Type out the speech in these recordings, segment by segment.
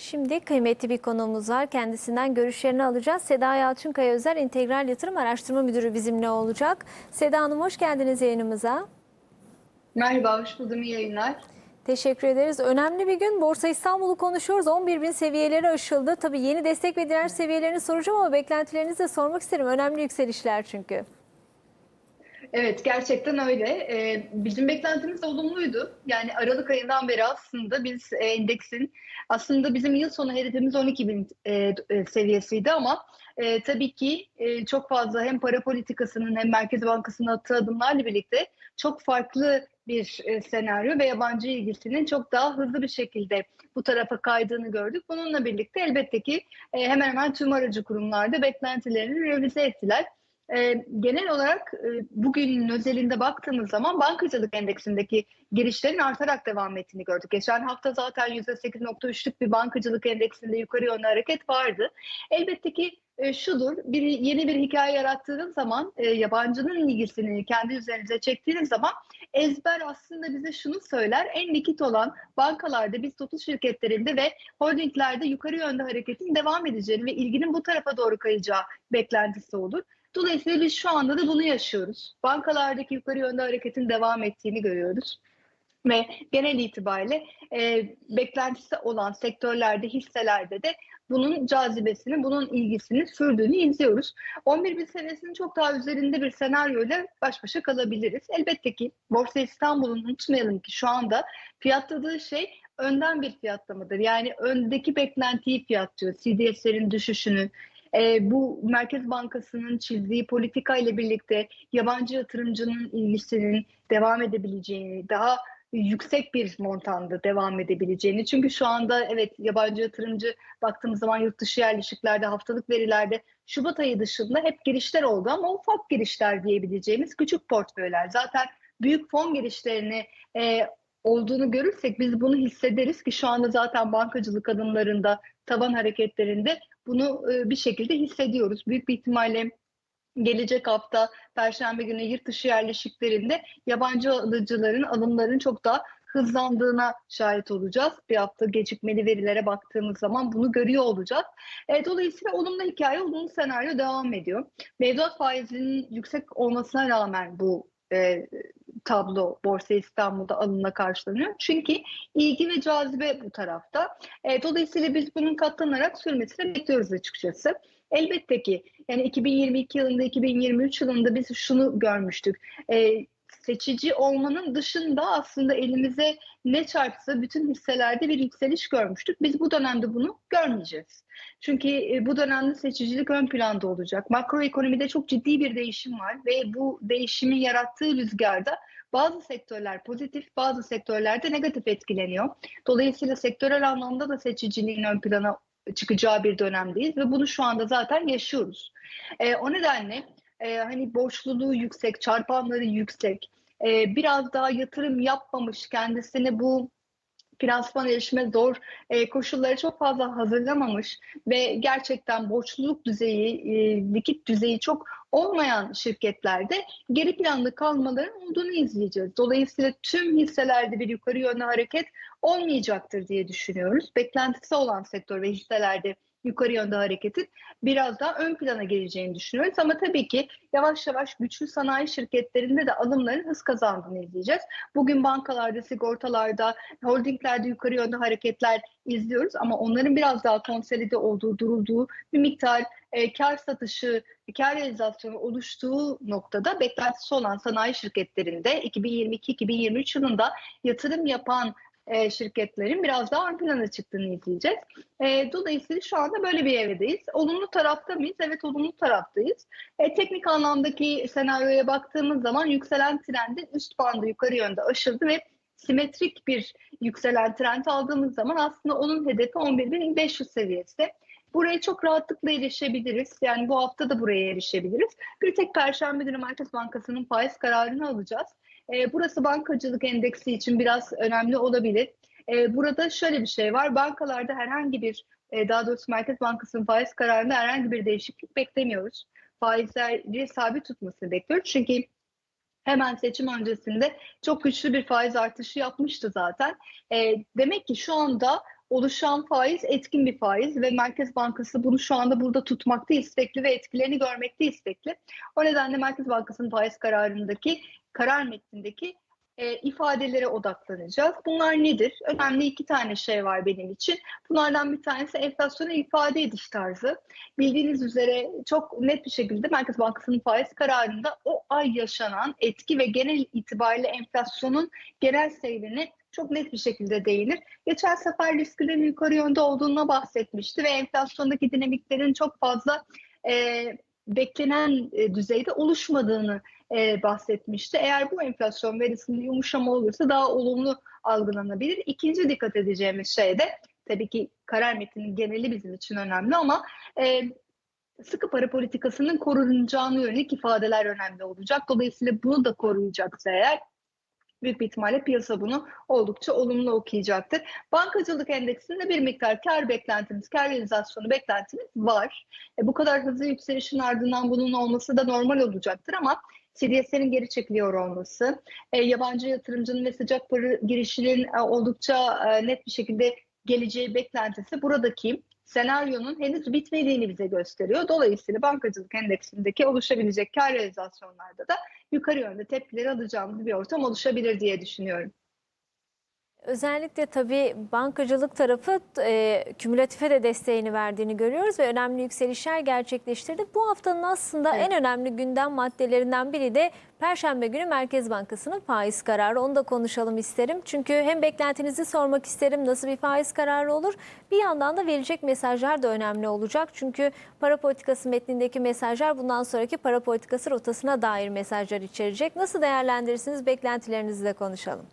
Şimdi kıymetli bir konuğumuz var. Kendisinden görüşlerini alacağız. Seda Yalçınkaya Özel İntegral Yatırım Araştırma Müdürü bizimle olacak. Seda Hanım hoş geldiniz yayınımıza. Merhaba, hoş buldum. İyi yayınlar. Teşekkür ederiz. Önemli bir gün. Borsa İstanbul'u konuşuyoruz. 11 bin seviyeleri aşıldı. Tabii yeni destek ve direnç seviyelerini soracağım ama beklentilerinizi de sormak isterim. Önemli yükselişler çünkü. Evet, gerçekten öyle. Ee, bizim beklentimiz olumluydu. Yani Aralık ayından beri aslında biz e, endeksin, aslında bizim yıl sonu hedefimiz 12 bin e, e, seviyesiydi ama e, tabii ki e, çok fazla hem para politikasının hem Merkez Bankası'nın attığı adımlarla birlikte çok farklı bir e, senaryo ve yabancı ilgisinin çok daha hızlı bir şekilde bu tarafa kaydığını gördük. Bununla birlikte elbette ki e, hemen hemen tüm aracı kurumlarda beklentilerini revize ettiler. E, genel olarak e, bugünün özelinde baktığımız zaman bankacılık endeksindeki girişlerin artarak devam ettiğini gördük. Geçen hafta zaten %8.3'lük bir bankacılık endeksinde yukarı yönlü hareket vardı. Elbette ki e, şudur, bir yeni bir hikaye yarattığınız zaman, e, yabancının ilgisini kendi üzerinize çektiğiniz zaman ezber aslında bize şunu söyler, en likit olan bankalarda, biz tutuş şirketlerinde ve holdinglerde yukarı yönde hareketin devam edeceğini ve ilginin bu tarafa doğru kayacağı beklentisi olur. Dolayısıyla biz şu anda da bunu yaşıyoruz. Bankalardaki yukarı yönde hareketin devam ettiğini görüyoruz. Ve genel itibariyle e, beklentisi olan sektörlerde, hisselerde de bunun cazibesini, bunun ilgisini sürdüğünü izliyoruz. 11 bin seviyesinin çok daha üzerinde bir senaryoyla baş başa kalabiliriz. Elbette ki Borsa İstanbul'un unutmayalım ki şu anda fiyatladığı şey önden bir fiyatlamadır. Yani öndeki beklentiyi fiyatlıyor. CDS'lerin düşüşünü, e, bu Merkez Bankası'nın çizdiği politika ile birlikte yabancı yatırımcının ilgisinin devam edebileceğini, daha yüksek bir montanda devam edebileceğini. Çünkü şu anda evet yabancı yatırımcı baktığımız zaman yurt dışı yerleşiklerde haftalık verilerde Şubat ayı dışında hep girişler oldu ama ufak girişler diyebileceğimiz küçük portföyler. Zaten büyük fon girişlerini e, olduğunu görürsek biz bunu hissederiz ki şu anda zaten bankacılık adımlarında, taban hareketlerinde bunu e, bir şekilde hissediyoruz. Büyük bir ihtimalle gelecek hafta Perşembe günü yurt dışı yerleşiklerinde yabancı alıcıların alımlarının çok daha hızlandığına şahit olacağız. Bir hafta gecikmeli verilere baktığımız zaman bunu görüyor olacağız. E, dolayısıyla olumlu hikaye, olumlu senaryo devam ediyor. Mevduat faizinin yüksek olmasına rağmen bu e, tablo Borsa İstanbul'da alımla karşılanıyor. Çünkü ilgi ve cazibe bu tarafta. E, dolayısıyla biz bunun katlanarak sürmesini bekliyoruz açıkçası. Elbette ki yani 2022 yılında 2023 yılında biz şunu görmüştük. E, seçici olmanın dışında aslında elimize ne çarpsa bütün hisselerde bir yükseliş görmüştük. Biz bu dönemde bunu görmeyeceğiz. Çünkü e, bu dönemde seçicilik ön planda olacak. Makroekonomide çok ciddi bir değişim var ve bu değişimin yarattığı rüzgarda bazı sektörler pozitif, bazı sektörlerde negatif etkileniyor. Dolayısıyla sektörel anlamda da seçiciliğin ön plana çıkacağı bir dönemdeyiz ve bunu şu anda zaten yaşıyoruz. E, o nedenle e, hani borçluluğu yüksek, çarpanları yüksek, e, biraz daha yatırım yapmamış, kendisini bu finansman erişime zor e, koşulları çok fazla hazırlamamış ve gerçekten borçluluk düzeyi, e, likit düzeyi çok olmayan şirketlerde geri planda kalmaların olduğunu izleyeceğiz. Dolayısıyla tüm hisselerde bir yukarı yönlü hareket olmayacaktır diye düşünüyoruz. Beklentisi olan sektör ve hisselerde yukarı yönde hareketin biraz daha ön plana geleceğini düşünüyoruz. Ama tabii ki yavaş yavaş güçlü sanayi şirketlerinde de alımların hız kazandığını izleyeceğiz. Bugün bankalarda, sigortalarda, holdinglerde yukarı yönde hareketler izliyoruz ama onların biraz daha konsolide olduğu, durulduğu bir miktar e, kar satışı, kar realizasyonu oluştuğu noktada beklentisi olan sanayi şirketlerinde 2022-2023 yılında yatırım yapan e, şirketlerin biraz daha ön plana çıktığını izleyeceğiz. E, dolayısıyla şu anda böyle bir evredeyiz. Olumlu tarafta mıyız? Evet olumlu taraftayız. E, teknik anlamdaki senaryoya baktığımız zaman yükselen trendin üst bandı yukarı yönde aşıldı ve simetrik bir yükselen trend aldığımız zaman aslında onun hedefi 11.500 seviyesi. Buraya çok rahatlıkla erişebiliriz. Yani bu hafta da buraya erişebiliriz. Bir tek Perşembe günü Merkez Bankası'nın faiz kararını alacağız. E, burası bankacılık endeksi için biraz önemli olabilir. E, burada şöyle bir şey var. Bankalarda herhangi bir, e, daha doğrusu Merkez Bankası'nın faiz kararında herhangi bir değişiklik beklemiyoruz. Faizleri sabit tutmasını bekliyoruz. Çünkü hemen seçim öncesinde çok güçlü bir faiz artışı yapmıştı zaten. E, demek ki şu anda oluşan faiz etkin bir faiz ve Merkez Bankası bunu şu anda burada tutmakta istekli ve etkilerini görmekte istekli. O nedenle Merkez Bankası'nın faiz kararındaki, karar metnindeki e, ifadelere odaklanacağız. Bunlar nedir? Önemli iki tane şey var benim için. Bunlardan bir tanesi enflasyonu ifade ediş tarzı. Bildiğiniz üzere çok net bir şekilde Merkez Bankası'nın faiz kararında o ay yaşanan etki ve genel itibariyle enflasyonun genel seyrini çok net bir şekilde değinir. Geçen sefer risklerin yukarı yönde olduğuna bahsetmişti ve enflasyondaki dinamiklerin çok fazla e, beklenen e, düzeyde oluşmadığını e, bahsetmişti. Eğer bu enflasyon verisinde yumuşama olursa daha olumlu algılanabilir. İkinci dikkat edeceğimiz şey de tabii ki karar metninin geneli bizim için önemli ama e, sıkı para politikasının korunacağını yönelik ifadeler önemli olacak. Dolayısıyla bunu da koruyacaksa eğer büyük bir ihtimalle piyasa bunu oldukça olumlu okuyacaktır. Bankacılık endeksinde bir miktar kar beklentimiz, kar realizasyonu beklentimiz var. E, bu kadar hızlı yükselişin ardından bunun olması da normal olacaktır ama CDS'lerin geri çekiliyor olması, e, yabancı yatırımcının ve sıcak para girişinin e, oldukça e, net bir şekilde geleceği beklentisi buradaki senaryonun henüz bitmediğini bize gösteriyor. Dolayısıyla bankacılık endeksindeki oluşabilecek kar realizasyonlarda da yukarı yönde tepkileri alacağımız bir ortam oluşabilir diye düşünüyorum. Özellikle tabii bankacılık tarafı e, kümülatife de desteğini verdiğini görüyoruz ve önemli yükselişler gerçekleştirdi. Bu haftanın aslında Evet. en önemli gündem maddelerinden biri de Perşembe günü Merkez Bankası'nın faiz kararı. Onu da konuşalım isterim. Çünkü hem beklentinizi sormak isterim nasıl bir faiz kararı olur. Bir yandan da verecek mesajlar da önemli olacak. Çünkü para politikası metnindeki mesajlar bundan sonraki para politikası rotasına dair mesajlar içerecek. Nasıl değerlendirirsiniz beklentilerinizi de konuşalım.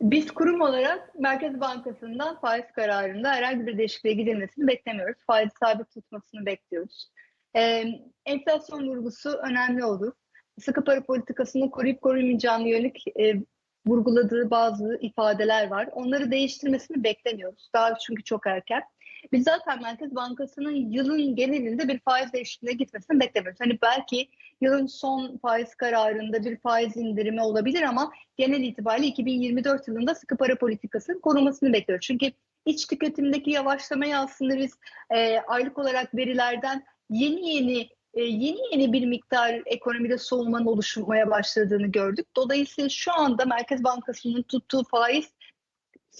Biz kurum olarak Merkez Bankası'ndan faiz kararında herhangi bir değişikliğe gidilmesini beklemiyoruz. Faiz sabit tutmasını bekliyoruz. Ee, enflasyon vurgusu önemli olur. Sıkı para politikasını koruyup korumayacağını yönelik e, vurguladığı bazı ifadeler var. Onları değiştirmesini beklemiyoruz. Daha çünkü çok erken. Biz zaten Merkez Bankası'nın yılın genelinde bir faiz değişikliğine gitmesini beklemiyoruz. Hani belki yılın son faiz kararında bir faiz indirimi olabilir ama genel itibariyle 2024 yılında sıkı para politikasının korunmasını bekliyoruz. Çünkü iç tüketimdeki yavaşlamayı aslında biz e, aylık olarak verilerden yeni yeni e, yeni yeni bir miktar ekonomide soğumanın oluşmaya başladığını gördük. Dolayısıyla şu anda Merkez Bankası'nın tuttuğu faiz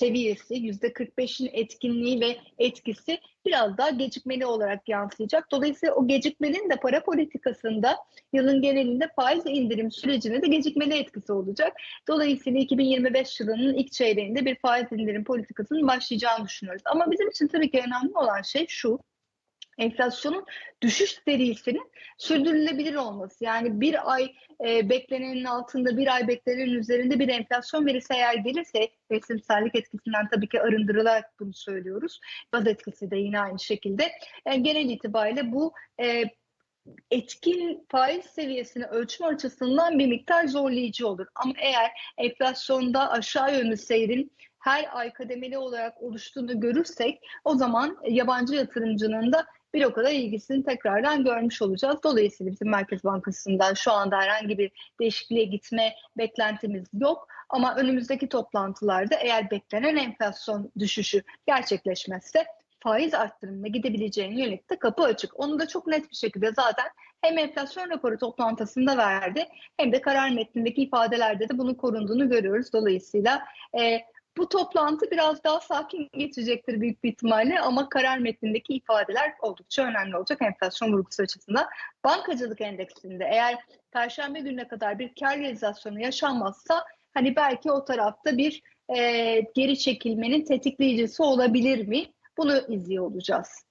seviyesi %45'in etkinliği ve etkisi biraz daha gecikmeli olarak yansıyacak. Dolayısıyla o gecikmenin de para politikasında yılın genelinde faiz indirim sürecine de gecikmeli etkisi olacak. Dolayısıyla 2025 yılının ilk çeyreğinde bir faiz indirim politikasının başlayacağını düşünüyoruz. Ama bizim için tabii ki önemli olan şey şu. Enflasyonun düşüş serisinin sürdürülebilir olması. Yani bir ay e, beklenenin altında, bir ay beklenenin üzerinde bir enflasyon verisi eğer gelirse, mevsimsellik etkisinden tabii ki arındırılarak bunu söylüyoruz. Baz etkisi de yine aynı şekilde. Yani genel itibariyle bu e, etkin faiz seviyesini ölçme açısından bir miktar zorlayıcı olur. Ama eğer enflasyonda aşağı yönlü seyrin her ay kademeli olarak oluştuğunu görürsek o zaman yabancı yatırımcının da bir o kadar ilgisini tekrardan görmüş olacağız. Dolayısıyla bizim Merkez Bankası'ndan şu anda herhangi bir değişikliğe gitme beklentimiz yok. Ama önümüzdeki toplantılarda eğer beklenen enflasyon düşüşü gerçekleşmezse faiz arttırımına gidebileceğine yönelik de kapı açık. Onu da çok net bir şekilde zaten hem enflasyon raporu toplantısında verdi hem de karar metnindeki ifadelerde de bunun korunduğunu görüyoruz. Dolayısıyla e, bu toplantı biraz daha sakin geçecektir büyük bir ihtimalle ama karar metnindeki ifadeler oldukça önemli olacak enflasyon vurgusu açısından. Bankacılık endeksinde eğer perşembe gününe kadar bir kar realizasyonu yaşanmazsa hani belki o tarafta bir e, geri çekilmenin tetikleyicisi olabilir mi? Bunu izliyor olacağız.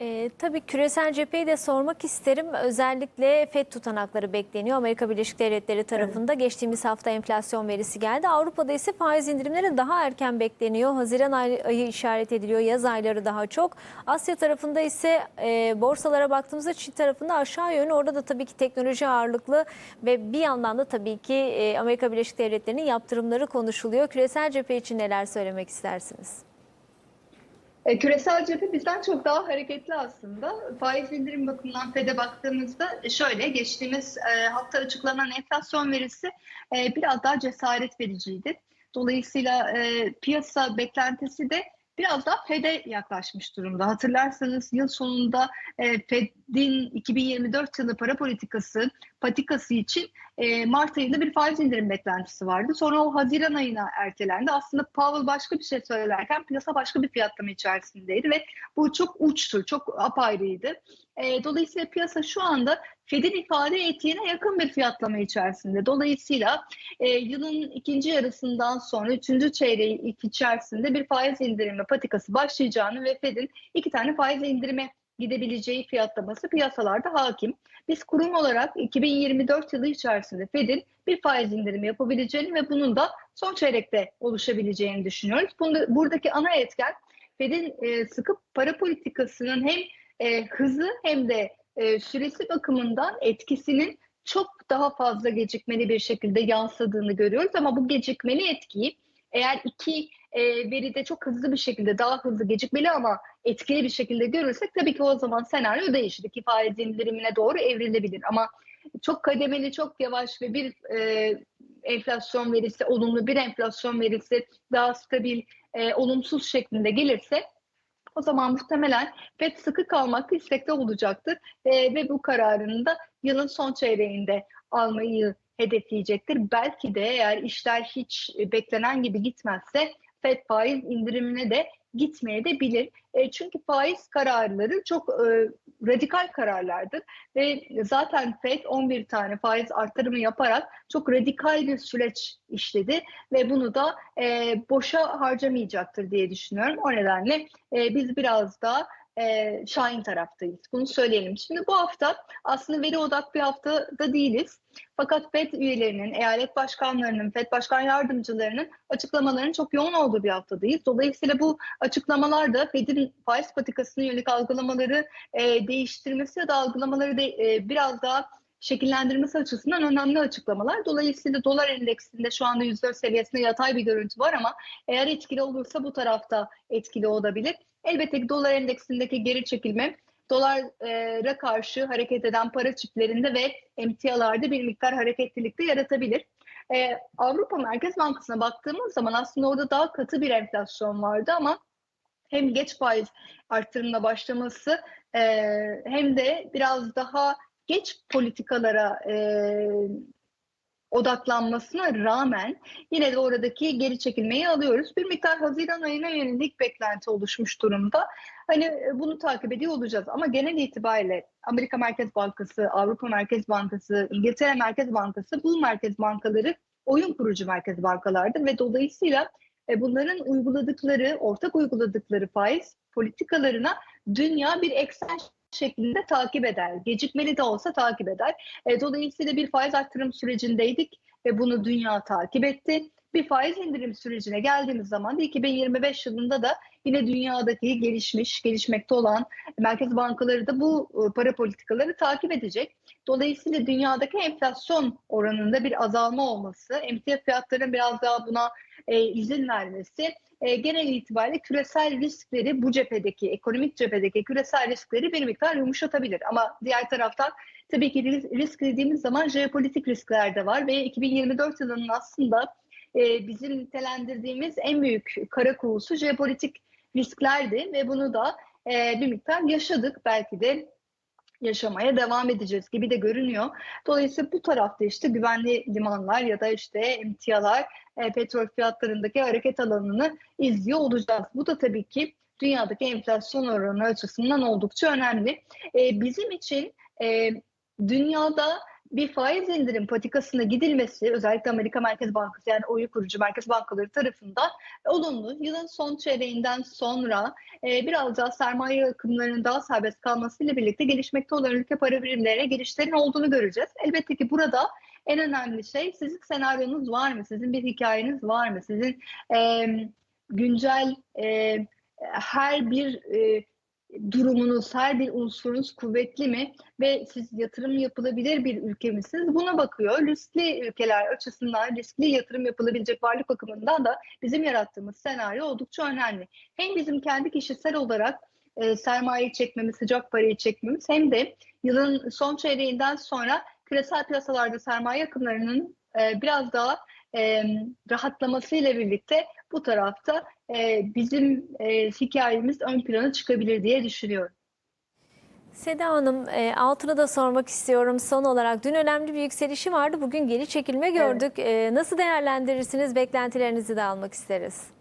Ee, tabii küresel cepheyi de sormak isterim. Özellikle FED tutanakları bekleniyor. Amerika Birleşik Devletleri tarafında geçtiğimiz hafta enflasyon verisi geldi. Avrupa'da ise faiz indirimleri daha erken bekleniyor. Haziran ay- ayı işaret ediliyor. Yaz ayları daha çok. Asya tarafında ise e, borsalara baktığımızda Çin tarafında aşağı yönlü. Orada da tabii ki teknoloji ağırlıklı ve bir yandan da tabii ki e, Amerika Birleşik Devletleri'nin yaptırımları konuşuluyor. Küresel cephe için neler söylemek istersiniz? E, küresel cephe bizden çok daha hareketli aslında. Faiz indirim bakımından FED'e baktığımızda şöyle geçtiğimiz e, hafta açıklanan enflasyon verisi e, biraz daha cesaret vericiydi. Dolayısıyla e, piyasa beklentisi de biraz daha Fed'e yaklaşmış durumda. Hatırlarsanız yıl sonunda e, Fed'in 2024 yılı para politikası patikası için e, Mart ayında bir faiz indirim beklentisi vardı. Sonra o Haziran ayına ertelendi. Aslında Powell başka bir şey söylerken piyasa başka bir fiyatlama içerisindeydi ve bu çok uçtu, çok apayrıydı. E, dolayısıyla piyasa şu anda Fed'in ifade ettiğine yakın bir fiyatlama içerisinde. Dolayısıyla e, yılın ikinci yarısından sonra üçüncü çeyreği içerisinde bir faiz indirimi patikası başlayacağını ve Fed'in iki tane faiz indirime gidebileceği fiyatlaması piyasalarda hakim. Biz kurum olarak 2024 yılı içerisinde Fed'in bir faiz indirimi yapabileceğini ve bunun da son çeyrekte oluşabileceğini düşünüyoruz. Bunda, buradaki ana etken Fed'in e, sıkı para politikasının hem e, hızı hem de e, süresi bakımından etkisinin çok daha fazla gecikmeli bir şekilde yansıdığını görüyoruz ama bu gecikmeli etkiyi eğer iki e, veride çok hızlı bir şekilde daha hızlı gecikmeli ama etkili bir şekilde görürsek tabii ki o zaman senaryo değişir. İki faiz indirimine doğru evrilebilir ama çok kademeli, çok yavaş ve bir e, enflasyon verisi, olumlu bir enflasyon verisi daha stabil, e, olumsuz şeklinde gelirse o zaman muhtemelen FED sıkı kalmak istekli olacaktır e, ve bu kararını da yılın son çeyreğinde almayı hedefleyecektir. Belki de eğer işler hiç beklenen gibi gitmezse FED faiz indirimine de gitmeye de bilir. E, çünkü faiz kararları çok e, radikal kararlardır ve zaten FED 11 tane faiz artırımı yaparak çok radikal bir süreç işledi ve bunu da e, boşa harcamayacaktır diye düşünüyorum. O nedenle e, biz biraz daha e, Şahin taraftayız. Bunu söyleyelim. Şimdi bu hafta aslında veri odak bir haftada değiliz. Fakat FED üyelerinin, eyalet başkanlarının, FED başkan yardımcılarının açıklamalarının çok yoğun olduğu bir haftadayız. Dolayısıyla bu açıklamalar da FED'in faiz patikasına yönelik algılamaları e, değiştirmesi ya da algılamaları de, e, biraz daha şekillendirmesi açısından önemli açıklamalar. Dolayısıyla dolar endeksinde şu anda %4 seviyesinde yatay bir görüntü var ama eğer etkili olursa bu tarafta etkili olabilir. Elbette ki dolar endeksindeki geri çekilme dolara karşı hareket eden para çiftlerinde ve emtialarda bir miktar hareketlilik de yaratabilir. Ee, Avrupa Merkez Bankası'na baktığımız zaman aslında orada daha katı bir enflasyon vardı ama hem geç faiz arttırımına başlaması e, hem de biraz daha geç politikalara e, odaklanmasına rağmen yine de oradaki geri çekilmeyi alıyoruz. Bir miktar Haziran ayına yönelik beklenti oluşmuş durumda. Hani bunu takip ediyor olacağız ama genel itibariyle Amerika Merkez Bankası, Avrupa Merkez Bankası, İngiltere Merkez Bankası bu merkez bankaları oyun kurucu merkez bankalardır ve dolayısıyla bunların uyguladıkları, ortak uyguladıkları faiz politikalarına dünya bir eksen şeklinde takip eder. Gecikmeli de olsa takip eder. E, dolayısıyla bir faiz arttırım sürecindeydik ve bunu dünya takip etti. Bir faiz indirim sürecine geldiğimiz zaman da 2025 yılında da yine dünyadaki gelişmiş, gelişmekte olan merkez bankaları da bu para politikaları takip edecek. Dolayısıyla dünyadaki enflasyon oranında bir azalma olması, emtia fiyatlarının biraz daha buna e, izin vermesi e, genel itibariyle küresel riskleri bu cephedeki, ekonomik cephedeki küresel riskleri bir miktar yumuşatabilir. Ama diğer taraftan tabii ki risk dediğimiz zaman jeopolitik riskler de var ve 2024 yılının aslında e, bizim nitelendirdiğimiz en büyük kara kuğusu jeopolitik risklerdi ve bunu da e, bir miktar yaşadık. Belki de yaşamaya devam edeceğiz gibi de görünüyor. Dolayısıyla bu tarafta işte güvenli limanlar ya da işte emtialar e, petrol fiyatlarındaki hareket alanını izliyor olacağız. Bu da tabii ki dünyadaki enflasyon oranı açısından oldukça önemli. E, bizim için e, dünyada bir faiz indirim patikasına gidilmesi özellikle Amerika Merkez Bankası yani oyu kurucu merkez bankaları tarafından olumlu. Yılın son çeyreğinden sonra e, biraz daha sermaye akımlarının daha serbest kalmasıyla birlikte gelişmekte olan ülke para birimlerine girişlerin olduğunu göreceğiz. Elbette ki burada en önemli şey sizin senaryonuz var mı? Sizin bir hikayeniz var mı? Sizin e, güncel e, her bir e, durumunuz, her bir unsurunuz kuvvetli mi ve siz yatırım yapılabilir bir ülke misiniz? Buna bakıyor. Riskli ülkeler açısından riskli yatırım yapılabilecek varlık bakımından da bizim yarattığımız senaryo oldukça önemli. Hem bizim kendi kişisel olarak e, sermayeyi çekmemiz, sıcak parayı çekmemiz hem de yılın son çeyreğinden sonra küresel piyasalarda sermaye akımlarının e, biraz daha e, rahatlamasıyla birlikte bu tarafta e, bizim e, hikayemiz ön plana çıkabilir diye düşünüyorum. Seda Hanım, e, altını da sormak istiyorum. Son olarak dün önemli bir yükselişi vardı. Bugün geri çekilme gördük. E, nasıl değerlendirirsiniz? Beklentilerinizi de almak isteriz.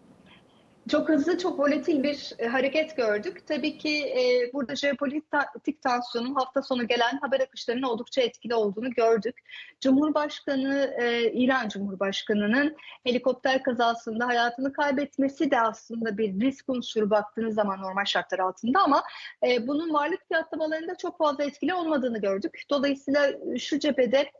Çok hızlı, çok volatil bir e, hareket gördük. Tabii ki e, burada jeopolitik tansiyonun hafta sonu gelen haber akışlarının oldukça etkili olduğunu gördük. Cumhurbaşkanı, e, İran Cumhurbaşkanı'nın helikopter kazasında hayatını kaybetmesi de aslında bir risk unsuru baktığınız zaman normal şartlar altında ama e, bunun varlık fiyatlamalarında çok fazla etkili olmadığını gördük. Dolayısıyla şu cephede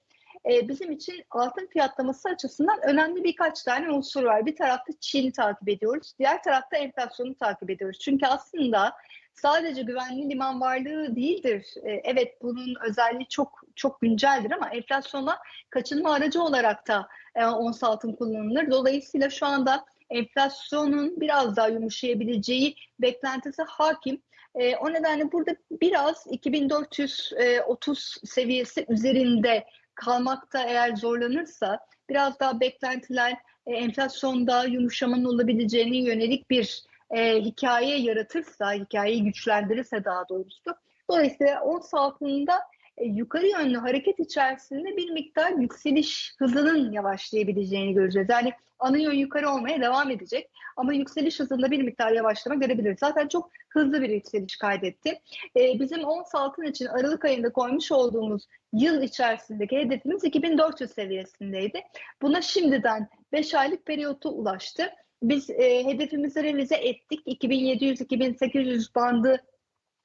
e, bizim için altın fiyatlaması açısından önemli birkaç tane unsur var. Bir tarafta Çin'i takip ediyoruz, diğer tarafta enflasyonu takip ediyoruz. Çünkü aslında sadece güvenli liman varlığı değildir. E, evet bunun özelliği çok çok günceldir ama enflasyona kaçınma aracı olarak da e, ons altın kullanılır. Dolayısıyla şu anda enflasyonun biraz daha yumuşayabileceği beklentisi hakim. E, o nedenle burada biraz 2430 seviyesi üzerinde kalmakta eğer zorlanırsa biraz daha beklentiler e, enflasyonda yumuşamanın olabileceğine yönelik bir e, hikaye yaratırsa, hikayeyi güçlendirirse daha doğrusu. Dolayısıyla ons altında yukarı yönlü hareket içerisinde bir miktar yükseliş hızının yavaşlayabileceğini göreceğiz. Yani ana yön yukarı olmaya devam edecek ama yükseliş hızında bir miktar yavaşlama görebiliriz. Zaten çok hızlı bir yükseliş kaydetti. E, bizim ons altın için Aralık ayında koymuş olduğumuz yıl içerisindeki hedefimiz 2400 seviyesindeydi. Buna şimdiden 5 aylık periyotu ulaştı. Biz e, hedefimizi revize ettik. 2700-2800 bandı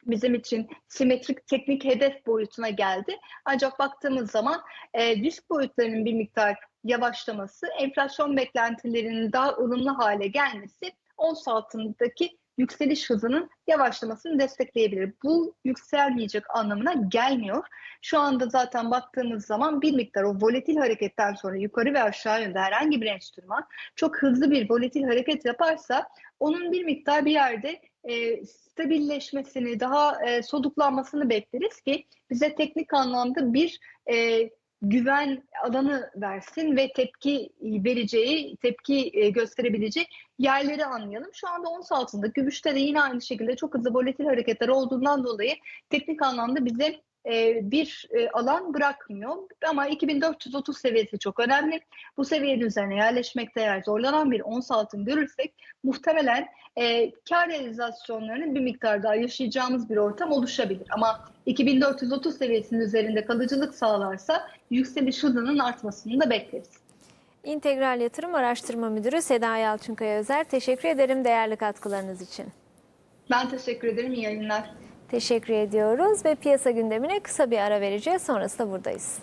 bizim için simetrik teknik hedef boyutuna geldi. Ancak baktığımız zaman e, risk boyutlarının bir miktar yavaşlaması, enflasyon beklentilerinin daha ılımlı hale gelmesi ons altındaki yükseliş hızının yavaşlamasını destekleyebilir. Bu yükselmeyecek anlamına gelmiyor. Şu anda zaten baktığımız zaman bir miktar o volatil hareketten sonra yukarı ve aşağı yönde herhangi bir enstrüman çok hızlı bir volatil hareket yaparsa onun bir miktar bir yerde e, stabilleşmesini, daha e, soluklanmasını bekleriz ki bize teknik anlamda bir e, güven alanı versin ve tepki vereceği, tepki e, gösterebileceği yerleri anlayalım. Şu anda ons altında, gümüşte de yine aynı şekilde çok hızlı volatil hareketler olduğundan dolayı teknik anlamda bize bir e, alan bırakmıyor. Ama 2430 seviyesi çok önemli. Bu seviyenin üzerine yerleşmekte eğer zorlanan bir ons altın görürsek muhtemelen e, kar realizasyonlarının bir miktar daha yaşayacağımız bir ortam oluşabilir. Ama 2430 seviyesinin üzerinde kalıcılık sağlarsa yükseliş hızının artmasını da bekleriz. İntegral Yatırım Araştırma Müdürü Seda Yalçınkaya Özer, teşekkür ederim değerli katkılarınız için. Ben teşekkür ederim. İyi yayınlar. Teşekkür ediyoruz ve piyasa gündemine kısa bir ara vereceğiz. Sonrasında buradayız.